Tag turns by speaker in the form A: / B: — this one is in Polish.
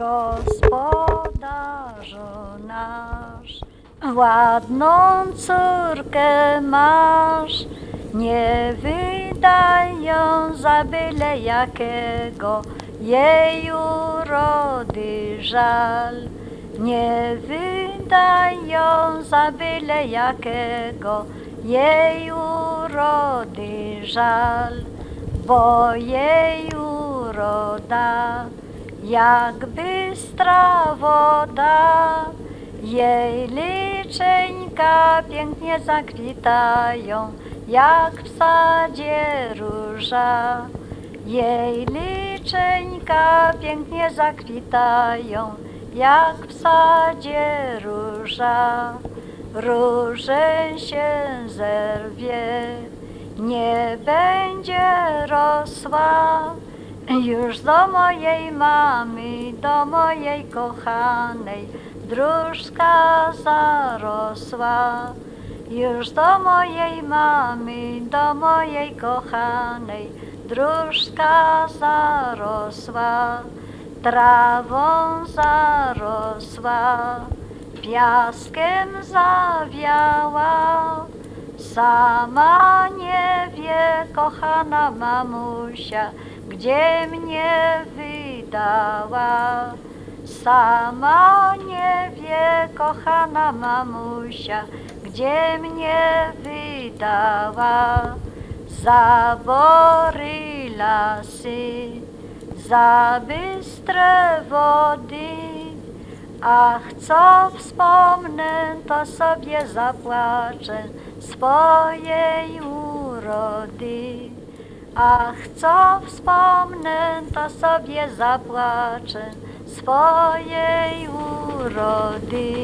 A: Gospodarzu nasz, ładną córkę masz, nie wydaj ją za byle jakiego, jej urody żal. Nie wydaj ją za byle jakiego, jej urody żal, bo jej uroda jak bystra woda, jej liczynka pięknie zakwitają, jak w sadzie róża. Jej liczynka pięknie zakwitają, jak w sadzie róża. Różę się zerwie, nie będzie rosła. Już do mojej mamy, do mojej kochanej, dróżka zarosła. Już do mojej mamy, do mojej kochanej, dróżka zarosła. Trawą zarosła, piaskiem zawiała. Sama nie wie, kochana mamusia, gdzie mnie wydała. Sama nie wie, kochana mamusia, gdzie mnie wydała. Zabory lasy, za bystre wody, Ach, co wspomnę, to sobie zapłaczę swojej urody. Ach, co wspomnę, to sobie zapłaczę swojej urody.